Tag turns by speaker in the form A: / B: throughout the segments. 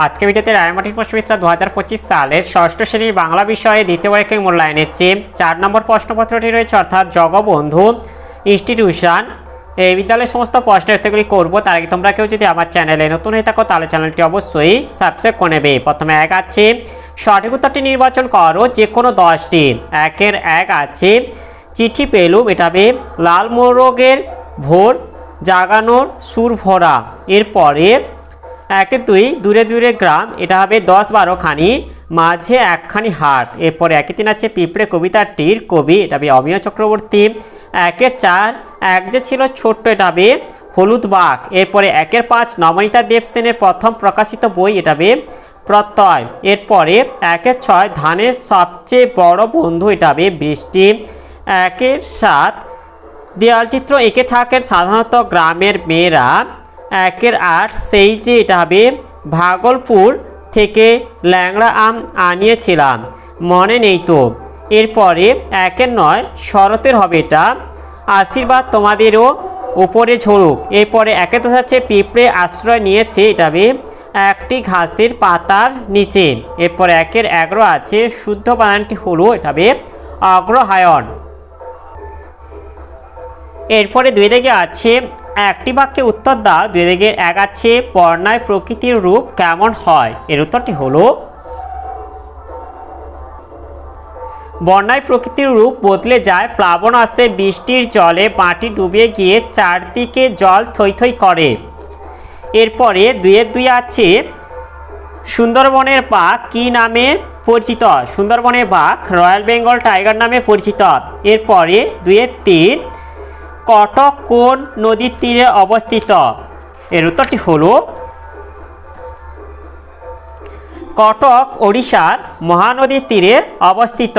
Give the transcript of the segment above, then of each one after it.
A: আজকে ভিডিওতে রায়মাটির প্রশ্নবিদ্যা দু হাজার পঁচিশ সালের ষষ্ঠ শ্রেণির বাংলা বিষয়ে দ্বিতীয় পরীক্ষায় মূল্যায়নের চেয়ে চার নম্বর প্রশ্নপত্রটি রয়েছে, অর্থাৎ জগবন্ধু ইনস্টিটিউশন এই বিদ্যালয়ের সমস্ত প্রশ্নের উত্তরগুলি করব, তার আগে তোমরা কেউ যদি আমার চ্যানেলে নতুন হয়ে থাকো, তাহলে চ্যানেলটি অবশ্যই সাবস্ক্রাইব করে নেবে। প্রথমে এক আছে, সঠিক উত্তরটি নির্বাচন করো, যে কোনো দশটি। একের এক আছে, চিঠি পেলুম এটা হবে লাল মোরগের ভোর জাগানোর সুর ভরা। এরপরে একে দুই, দূরে দূরে গ্রাম, এটা হবে দশ বারোখানি মাঝে একখানি হাট। এরপরে একে তিন আছে পিঁপড়ে কবিতাটির কবি, এটা হবে অমিয় চক্রবর্তী। একের চার, এক যে ছিল ছোট্ট, এটা হবে হলুদ বাঘ। এরপরে একের পাঁচ, নবনীতা দেবসেনের প্রথম প্রকাশিত বই, এটা হবে প্রত্যয়। এরপরে একের ছয়, ধানের সবচেয়ে বড় বন্ধু, এটা হবে বৃষ্টি। একের সাত, দেয়ালচিত্র এঁকে থাকেন সাধারণত গ্রামের মেয়েরা। একের আট, সেই যে এটা হবে ভাগলপুর থেকে ল্যাংড়া আম আনিয়েছিলাম। মনে নেই তো। এরপরে একের নয়, শরতের হবে এটা। আশীর্বাদ তোমাদেরও উপরে ঝরুক। এরপরে একে তো হচ্ছে পিঁপড়ে আশ্রয় নিয়েছে এটা একটি ঘাসের পাতার নিচে। এরপরে একের এগারো আছে, শুদ্ধ বানানটি হলো এটা হবে অগ্রহায়ণ। এরপরে দুই দিকে আছে একটি বাক্যে উত্তর দাও। দুই দিকে এক আছে বর্ণায় প্রকৃতির রূপ কেমন হয়? এর উত্তরটি হলো বন্যায় প্রকৃতির রূপ বদলে যায়, প্লাবন আসে বৃষ্টির জলে, মাটি ডুবে গিয়ে চারদিকে জল থই থই করে। এরপরে দুয়ের দুই আছে, সুন্দরবনের বাঘ কী নামে পরিচিত? সুন্দরবনের বাঘ রয়্যাল বেঙ্গল টাইগার নামে পরিচিত। এরপরে দুয়ের তিন কটক কোন নদীর তীরে অবস্থিত? এর উত্তরটি হলো কটক, ওড়িশার মহানদীর তীরে অবস্থিত।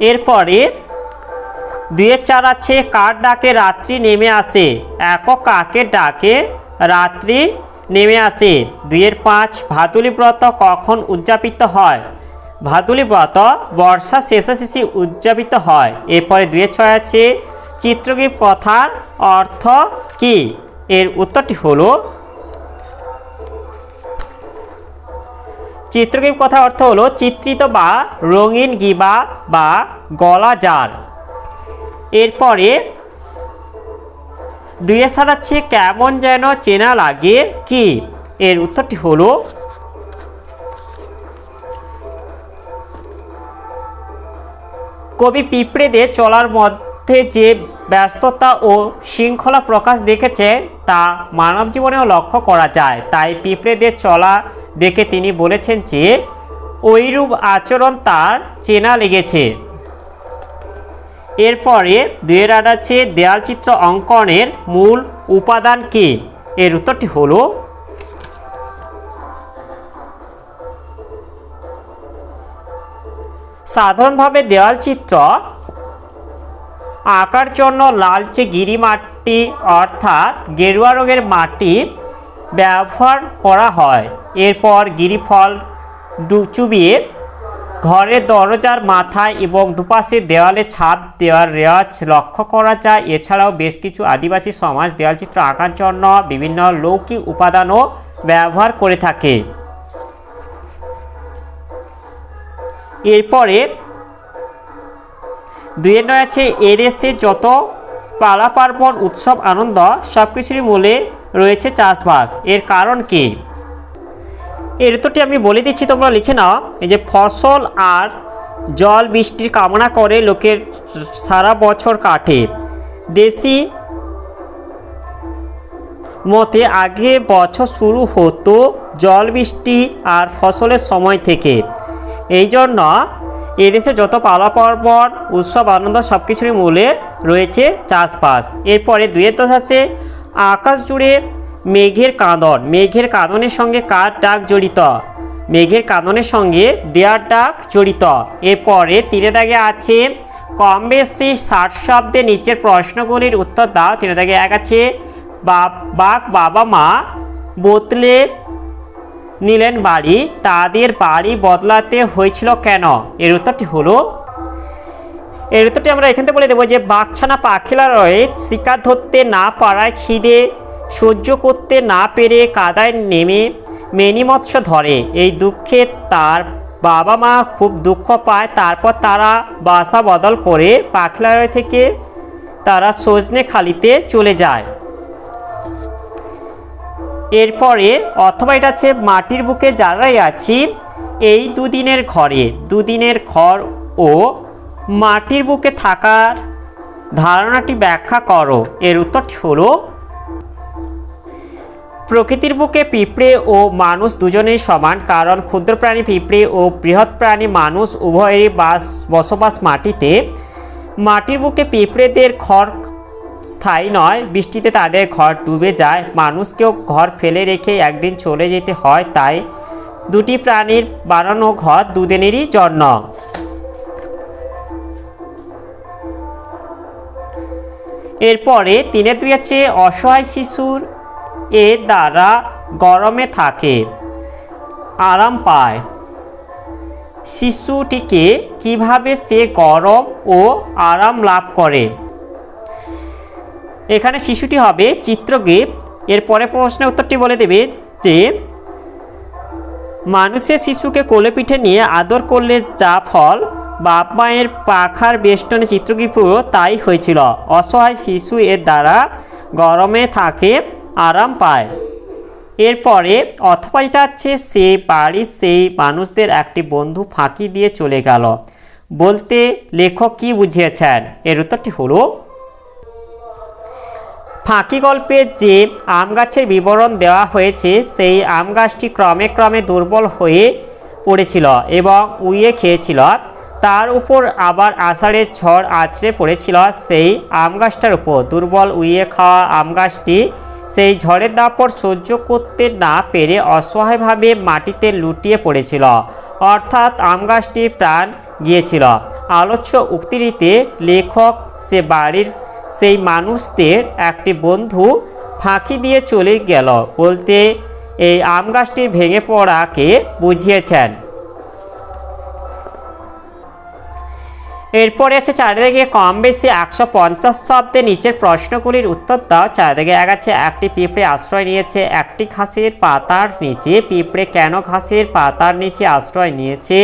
A: এরপরে দুয়ের চার আছে, কার ডাকে রাত্রি নেমে আসে? একক কাকের ডাকে রাত্রি নেমে আসে? দুইয়ের পাঁচ, ভাদুলি ব্রত কখন উদযাপিত হয়? ভাদুলি ব্রত বর্ষা শেষাশেষি উদযাপিত হয়। এরপরে দুয়ের ছয় আছে চিত্রগীত কথার অর্থ কি? এর উত্তরটি হলো চিত্রগীত কথা অর্থ হলো চিত্রিত বা রঙিন গিবা বা গলা জার এরপরে দুয়ে সারাচ্ছে কেমন যেন চেনা লাগে কি? এর উত্তরটি হলো, কবি পিঁপড়েদের চলার মধ্যে যে ব্যস্ততা ও শৃঙ্খলা প্রকাশ দেখেছে, তা মানব জীবনেও লক্ষ্য করা যায়। তাই পিঁপড়েদের চলা দেখে তিনি বলেছেন যে ওইরূপ আচরণ তার চেনা লেগেছে। এরপরে দুয়ের আট আছে দেয়ালচিত্র অঙ্কনের মূল উপাদান কি? এর উত্তরটি হলো সাধারণভাবে দেওয়ালচিত্র আঁকার জন্য লালচে গিরি মাটি, অর্থাৎ গেরুয়া রঙের মাটি ব্যবহার করা হয়। এরপর গিরিফল ডু- চুবিয়ে ঘরের দরজার মাথায় এবং দুপাশের দেওয়ালে ছাদ দেওয়ার রেওয়াজ লক্ষ্য করা যায়। এছাড়াও বেশ কিছু আদিবাসী সমাজ দেওয়ালচিত্র আঁকার জন্য বিভিন্ন লৌকিক উপাদানও ব্যবহার করে থাকে। এরপরে দুয়ের নয় আছে এদেশে যত পালা পার্বণ উৎসব, আনন্দ সব কিছুরই মূলে রয়েছে চাষবাস। এর কারণ কি? এর উত্তরটি আমি বলে দিচ্ছি, তোমরা লিখে নাও। এই যে, ফসল আর জল বৃষ্টির কামনা করে লোকের সারা বছর কাটে। দেশি মতে আগে বছর শুরু হতো জল বৃষ্টি আর ফসলের সময় থেকে। এই জন্য এদেশে যত পালা পার্বণ উৎসব, আনন্দ সব কিছুরই মূলে রয়েছে চাষবাস। এরপরে দুয়ের দশ আছে, আকাশ জুড়ে মেঘের কাঁদন। মেঘের কাঁদনের সঙ্গে কার ডাক জড়িত? মেঘের কাঁদনের সঙ্গে দেয়ার ডাক জড়িত। এরপরে তিনে দাগে আছে কম বেশি ষাট শব্দে নিচের প্রশ্নগুলির উত্তর দাও। তিনে দাগে এক আছে, বাপ বাবা, মা বদলে নিলেন বাড়ি, তাদের বাড়ি বদলাতে হয়েছিল কেন? এর উত্তরটি হলো, এর উত্তরটি আমরা এখান থেকে বলে দেবো যে বাঘছানা পাখিলা রয়ে শিকার ধরতে না পারায় খিদে সহ্য করতে না পেরে কাদায় নেমে মেনি মৎস্য ধরে। এই দুঃখে তার বাবা মা খুব দুঃখ পায়। তারপর তারা বাসা বদল করে পাখলার থেকে তারা সজনে খালিতে চলে যায়। এরপরে অথবা এটা হচ্ছে মাটির বুকে যারাই আছি, এই দুদিনের ঘরে, দুদিনের ঘর ও মাটির বুকে থাকার ধারণাটি ব্যাখ্যা করো। এর উত্তরটি হলো, প্রকৃতির বুকে পিঁপড়ে ও মানুষ দুজনেই সমান, কারণ ক্ষুদ্র প্রাণী পিঁপড়ে ও বৃহৎ প্রাণী মানুষ উভয়েরই বাস, বসবাস মাটিতে। মাটির বুকে পিঁপড়েদের ঘর স্থায়ী নয়। বৃষ্টিতে তাদের ঘর ডুবে যায়। মানুষকেও ঘর ফেলে রেখে একদিন চলে যেতে হয়, তাই দুটি প্রাণীর বানানো ঘর দুদিনেরই জন্য। এরপরে তিনের দুই আছে অসহায় শিশুর এ দ্বারা গরমে থাকে, আরাম পায়। শিশুটিকে কীভাবে সে গরম ও আরাম লাভ করে? এখানে শিশুটি হবে চিত্রগীত এর পরে প্রশ্নের উত্তরটি বলে দেবে যে মানুষের শিশুকে কোলে পিঠে নিয়ে আদর করলে যা ফল, বাপ মায়ের পাখার বেষ্টনে চিত্রকীপুরও তাই হয়েছিল। অসহায় শিশু এর দ্বারা গরমে থাকে, আরাম পায়। এরপরে, অথবা এটা হচ্ছে সে বাড়ির সেই মানুষদের একটি বন্ধু ফাঁকি দিয়ে চলে গেল। বলতে লেখক কি বুঝিয়েছেন? এর উত্তরটি হলো ফাঁকি গল্পে যে আম গাছের বিবরণ দেওয়া হয়েছে, সেই আম গাছটি ক্রমে ক্রমে দুর্বল হয়ে পড়েছিল এবং উইয়ে খেয়েছিল। তার উপর আবার আষাঢ়ের ঝড় আছড়ে পড়েছিল। সেই আম গাছটার উপর দুর্বল উইয়ে খাওয়া আম গাছটি সেই ঝড়ের দাপট সহ্য করতে না পেরে অসহায়ভাবে মাটিতে লুটিয়ে পড়েছিল। অর্থাৎ আম গাছটির প্রাণ গিয়েছিল। আলোচ্য উক্তিটিতে লেখক সে বাড়ির সেই মানুষদের একটি বন্ধু ফাঁকি দিয়ে চলে গেল বলতে এই আম গাছটির ভেঙে পড়াকে বুঝিয়েছেন। এরপরে আছে চারিদিকে কম বেশি একশো পঞ্চাশ শব্দে নিচের প্রশ্নগুলির উত্তর দাও। চারিদিকে এক আছে একটি পিঁপড়ে আশ্রয় নিয়েছে, একটি ঘাসের পাতার নিচে। পিঁপড়ে কেন ঘাসের পাতার নিচে আশ্রয় নিয়েছে?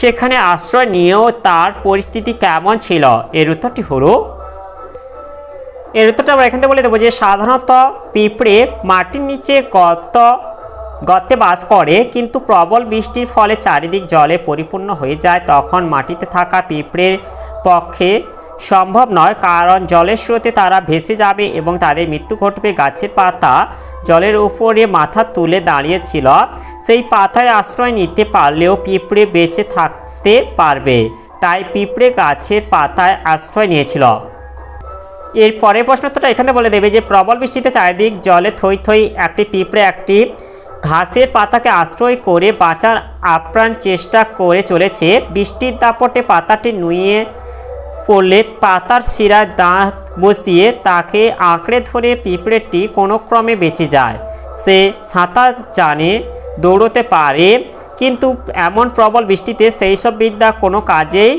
A: সেখানে আশ্রয় নিয়েও তার পরিস্থিতি কেমন ছিল? এর উত্তরটি হলো এর উত্তরটা আমরা এখান থেকে বলে দেবো যে সাধারণত পিঁপড়ে মাটির নিচে গর্ত, গর্তে বাস করে, কিন্তু প্রবল বৃষ্টির ফলে চারিদিক জলে পরিপূর্ণ হয়ে যায়। তখন মাটিতে থাকা পিঁপড়ের পক্ষে সম্ভব নয়, কারণ জলের স্রোতে তারা ভেসে যাবে এবং তাদের মৃত্যু ঘটবে। গাছের পাতা জলের উপরে মাথা তুলে দাঁড়িয়েছিল সেই পাতায় আশ্রয় নিতে পারলেও পিঁপড়ে বেঁচে থাকতে পারবে, তাই পিঁপড়ে গাছের পাতায় আশ্রয় নিয়েছিল। এর পরের প্রশ্নটা এখানে বলে দেবে যে, প্রবল বৃষ্টিতে চারিদিক জলে থই থই, একটি পিঁপড়ে একটি ঘাসের পাতাকে আশ্রয় করে বাঁচার আপ্রাণ চেষ্টা করে চলেছে। বৃষ্টির দাপটে পাতাটি নুয়ে পড়লে পাতার শিরায় দাঁত বসিয়ে তাকে আঁকড়ে ধরে পিঁপড়েটি কোনো ক্রমে বেঁচে যায়। সে সাঁতার জানে, দৌড়তে পারে, কিন্তু এমন প্রবল বৃষ্টিতে সেই সব বিদ্যা কোনো কাজেই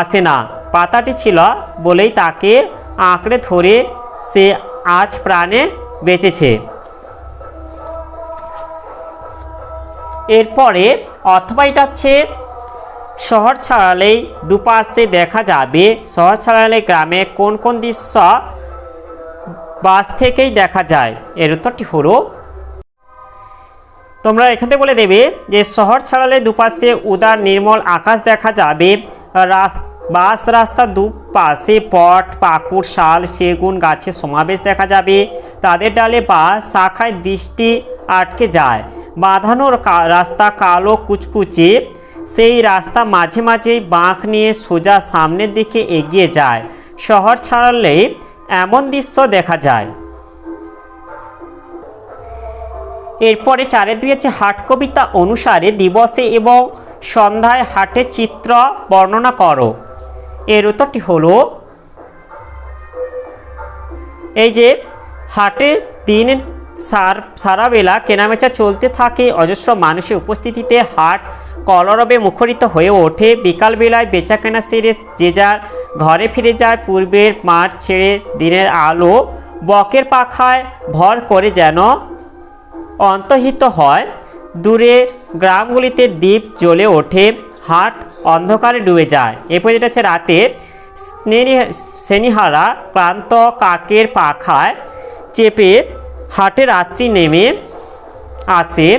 A: আসে না। পাতাটি ছিল বলেই তাকে আঁকড়ে ধরে সে আজ প্রাণে বেঁচেছে। এরপরে অথবা এটা হচ্ছে শহর ছাড়ালেই দুপাশে দেখা যাবে। শহর ছাড়ালে গ্রামে কোন কোন দৃশ্য বাস থেকেই দেখা যায়? এর উত্তরটি হলো, তোমরা এখান বলে দেবে যে শহর ছাড়ালে দুপাশে উদার নির্মল আকাশ দেখা যাবে। রাস- বাস রাস্তা দুপাশে পট, পাকুড়, শাল, সেগুন গাছের সমাবেশ দেখা যাবে। তাদের ডালে বা শাখায় দৃষ্টি আটকে যায়। বাঁধানোর রাস্তা কালো কুচকুচে। সেই রাস্তা মাঝে মাঝেই বাঁক নিয়ে সোজা সামনের দিকে এগিয়ে যায়। শহর ছাড়লে এমন দৃশ্য দেখা যায়। এরপরে চারে দুই আছে হাট কবিতা অনুসারে দিবসে এবং সন্ধ্যায় হাটের চিত্র বর্ণনা করো। এর উত্তরটি হলো, এই যে হাটের দিন সার বেলা কেনাবেচা চলতে থাকে, অজস্র মানুষের উপস্থিতিতে হাট কলরবে মুখরিত হয়ে ওঠে, বিকালবেলায় বেচা কেনা সেরে যে যার ঘরে ফিরে যায়, পূর্বের মাঠ ছেড়ে দিনের আলো বকের পাখায় ভর করে যেন অন্তর্হিত হয়। দূরের গ্রামগুলিতে দ্বীপ জ্বলে ওঠে, হাট অন্ধকারে ডুবে যায়। এরপর যেটা হচ্ছে রাতে শ্রেণীহারা ক্লান্ত কাকের পাখায় চেপে হাটে রাত্রি নেমে আসে।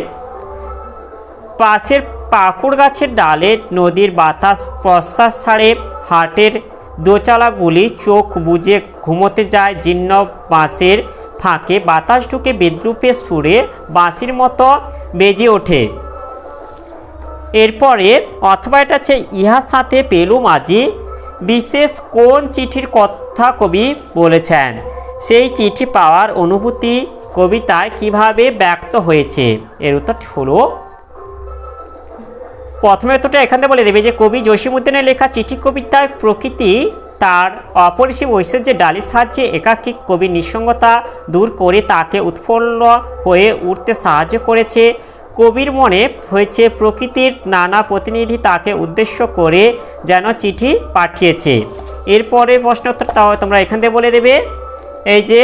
A: পাশের পাকুড় গাছের ডালে নদীর বাতাস প্রশ্বাস ছাড়ে। হাটের দোচালাগুলি চোখ বুজে ঘুমোতে যায়। জীর্ণ বাঁশের ফাঁকে বাতাস ঢুকে বিদ্রুপের সুরে বাঁশির মতো বেজে ওঠে। এরপরে অথবা এটা হচ্ছে ইহার সাথে পেলু মাঝি বিশেষ কোন চিঠির কথা কবি বলেছেন? সেই চিঠি পাওয়ার অনুভূতি কবিতায় কীভাবে ব্যক্ত হয়েছে? এর উত্তরটি হলো, প্রথমে উত্তরটা এখান বলে দেবে যে কবি জসীমুদ্দিনের লেখা চিঠি কবিতায় প্রকৃতি তার অপরিসীম ঐশ্বর্যের ডালির সাহায্যে একাকী কবির নিঃসঙ্গতা দূর করে তাকে উৎফুল্ল হয়ে উঠতে সাহায্য করেছে। কবির মনে হয়েছে প্রকৃতির নানা প্রতিনিধি তাকে উদ্দেশ্য করে যেন চিঠি পাঠিয়েছে। এরপরে প্রশ্ন উত্তরটাও তোমরা এখান থেকে বলে দেবে। এই যে,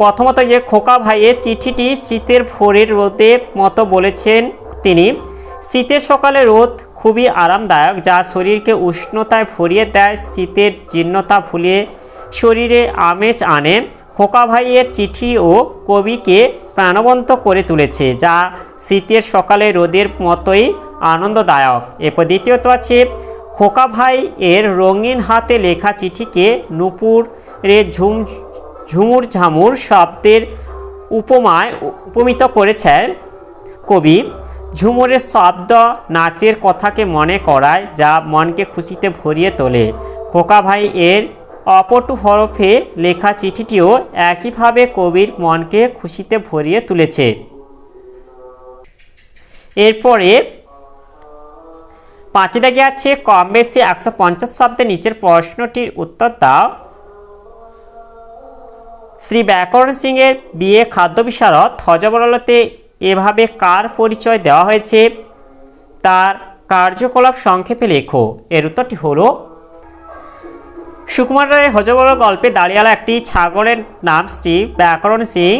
A: প্রথমত যে খোকা ভাইয়ের চিঠিটি শীতের ভোরের রোদের মতো বলেছেন তিনি, শীতের সকালে রোদ খুবই আরামদায়ক, যা শরীরকে উষ্ণতায় ভরিয়ে দেয়, শীতের জীর্ণতা ভুলিয়ে শরীরে আমেজ আনে। খোকা ভাইয়ের চিঠি ও কবিকে প্রাণবন্ত করে তুলেছে, যা শীতের সকালে রোদের মতোই আনন্দদায়ক। এরপর দ্বিতীয়ত আছে খোকা ভাই এর রঙিন হাতে লেখা চিঠিকে নূপুরে ঝুম ঝুমুর ঝামুর শব্দের উপমায় উপমিত করেছেন কবি। ঝুমুরের শব্দ নাচের কথাকে মনে করায়, যা মনকে খুশিতে ভরিয়ে তোলে। খোকা ভাই এর অপটু হরফে লেখা চিঠিটিও একইভাবে কবির মনকে খুশিতে ভরিয়ে তুলেছে। এরপরে পাঁচে দাগে আছে কম বেশি একশো পঞ্চাশ শব্দের নিচের প্রশ্নটির উত্তর দাও। শ্রী ব্যাকরণ সিংয়ের বিয়ে খাদ্য বিশারদ হজবরলতে এভাবে কার পরিচয় দেওয়া হয়েছে? তার কার্যকলাপ সংক্ষেপে লেখো। এর উত্তরটি হলো সুকুমার রায়ের হজবরল গল্পে দাঁড়িয়ালা একটি ছাগলের নাম শ্রী ব্যাকরণ সিং।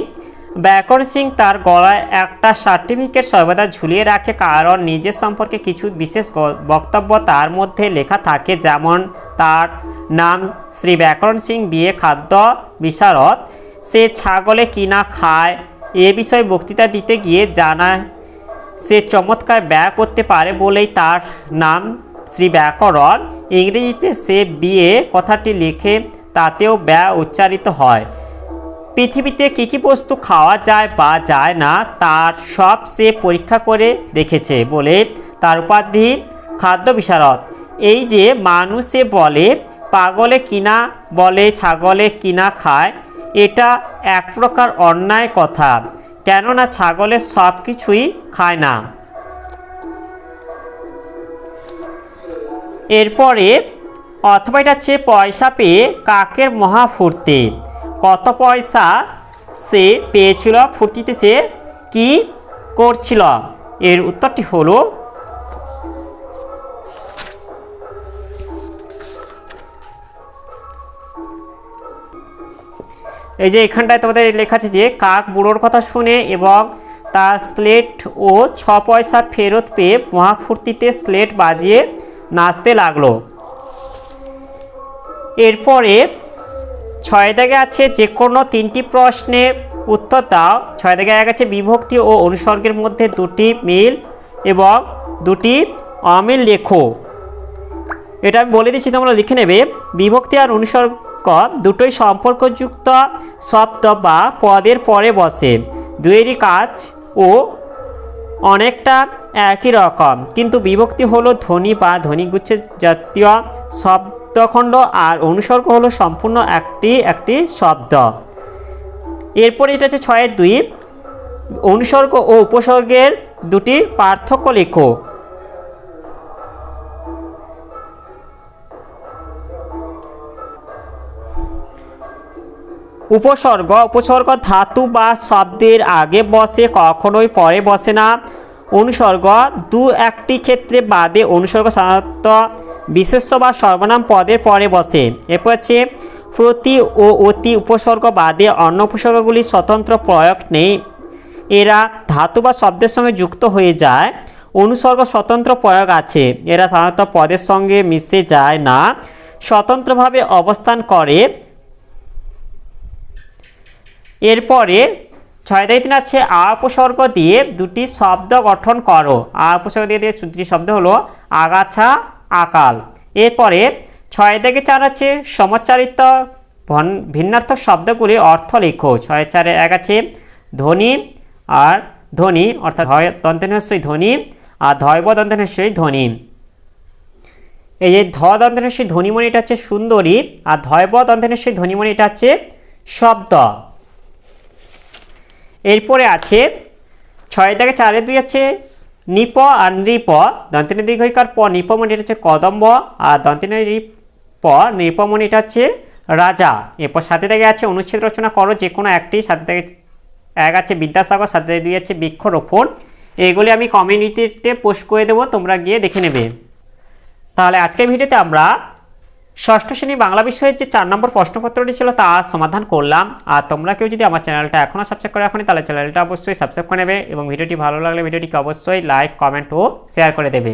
A: ব্যাকরণ সিং তার গলায় একটা সার্টিফিকেট সর্বদা ঝুলিয়ে রাখে কারণ নিজের সম্পর্কে কিছু বিশেষ বক্তব্য তার মধ্যে লেখা থাকে যেমন, তার নাম শ্রী ব্যাকরণ সিং, বিয়ে খাদ্য বিশারদ। সে ছাগলে কিনা খায় এ বিষয়ে বক্তৃতা দিতে গিয়ে জানায়, সে চমৎকার ব্যয় করতে পারে বলেই তার নাম শ্রী ব্যাকরণ ইংরেজিতে সে বিয়ে কথাটি লিখে তাতেও ব্যয় উচ্চারিত হয়। পৃথিবীতে কী কী বস্তু খাওয়া যায় বা যায় না, তার সব সে পরীক্ষা করে দেখেছে বলে তার উপাধি খাদ্য বিশারদ। এই যে মানুষে বলে, পাগলে কিনা বলে, ছাগলে কিনা খায়, এটা এক প্রকার অন্যায় কথা। কেননা ছাগলের সব কিছুই খায় না। এরপরে, অথবা এটা হচ্ছে পয়সা পেয়ে কাকের মহা ফুর্তি। কত পয়সা সে পেয়েছিল, ফুর্তিতে সে কি করছিল? এর উত্তরটি হলো, এই যে এখানটায় তোমাদের লেখা আছে যে, কাক বুড়োর কথা শুনে এবং তার স্লেট ও ছ পয়সা ফেরত পেয়ে মহাফুর্তিতে স্লেট বাজিয়ে নাচতে লাগল। এরপরে ছয় দাগে আছে যে কোনো তিনটি প্রশ্নে উত্তর দাও। ছয় দাগে এক আছে বিভক্তি ও অনুসর্গের মধ্যে দুটি মিল এবং দুটি অমিল লেখো। এটা আমি বলে দিচ্ছি, তোমরা লিখে নেবে। বিভক্তি আর অনুসর্গ দুটোই সম্পর্কযুক্ত শব্দ বা পদের পরে বসে। দুয়েরই কাজ ও অনেকটা একই রকম। কিন্তু বিভক্তি হলো ধ্বনি বা ধ্বনিগুচ্ছের জাতীয় শব্দখণ্ড আর অনুসর্গ হলো সম্পূর্ণ একটি একটি শব্দ। এরপর এটা হচ্ছে ছয়ের দুই। অনুসর্গ ও উপসর্গের দুটি পার্থক্য লেখো। উপসর্গ উপসর্গ ধাতু বা শব্দের আগে বসে, কখনোই পরে বসে না। অনুসর্গ দু একটি ক্ষেত্রে বাদে অনুসর্গ সাধারণত বিশেষ্য বা সর্বনাম পদের পরে বসে। এরপর হচ্ছে প্রতি ও অতি উপসর্গ বাদে অন্য উপসর্গগুলির স্বতন্ত্র প্রয়োগ নেই। এরা ধাতু বা শব্দের সঙ্গে যুক্ত হয়ে যায়। অনুসর্গ স্বতন্ত্র প্রয়োগ আছে। এরা সাধারণত পদের সঙ্গে মিশে যায় না। স্বতন্ত্রভাবে অবস্থান করে। এরপরে ছয় দায়িত্ব আছে, আ উপসর্গ দিয়ে দুটি শব্দ গঠন করো। আ উপসর্গ দিয়ে দিয়ে দুটি শব্দ হলো আগাছা, আকাল। এরপরে ছয় থেকে চার আছে, সমচারিত ভন- ভিন্নার্থক শব্দগুলির অর্থ লেখো। ছয় চারে এক আছে, ধ্বনি আর ধ্বনি, অর্থাৎ ধয় দন্তেনস্যই ধ্বনি আর ধৈব দন্তেনস্যই ধ্বনি। এই যে ধ দন্তেনস্যই ধ্বনিমণি এটা হচ্ছে সুন্দরী আর ধৈব দন্তেনস্যই ধ্বনিমণি এটা হচ্ছে শব্দ। এরপরে আছে ছয় থেকে চারে দুই আছে নিপ আর নৃপ। দন্তিনী দীর্ঘইকার প নিপমণি এটা হচ্ছে কদম্ব আর দন্তিনী প নৃপমণি এটা হচ্ছে রাজা। এরপর সাথে থেকে আছে অনুচ্ছেদ রচনা করো, যে কোনো একটি। সাথে থেকে এক আছে বিদ্যাসাগর, সাথে থেকে দুই আছে বৃক্ষরোপণ। এগুলি আমি কমিউনিটিতে পোস্ট করে দেবো, তোমরা গিয়ে দেখে নেবে। তাহলে আজকের ভিডিওতে আমরা ষষ্ঠ শ্রেণি বাংলা বিষয়ের যে চার নম্বর প্রশ্নপত্রটি ছিল তা সমাধান করলাম। আর তোমরা কেউ যদি আমার চ্যানেলটা এখনও সাবস্ক্রাইব করে রাখনি তাহলে চ্যানেলটা অবশ্যই সাবস্ক্রাইব করে নেবে এবং ভিডিওটি ভালো লাগলে ভিডিওটিকে অবশ্যই লাইক কমেন্ট ও শেয়ার করে দেবে।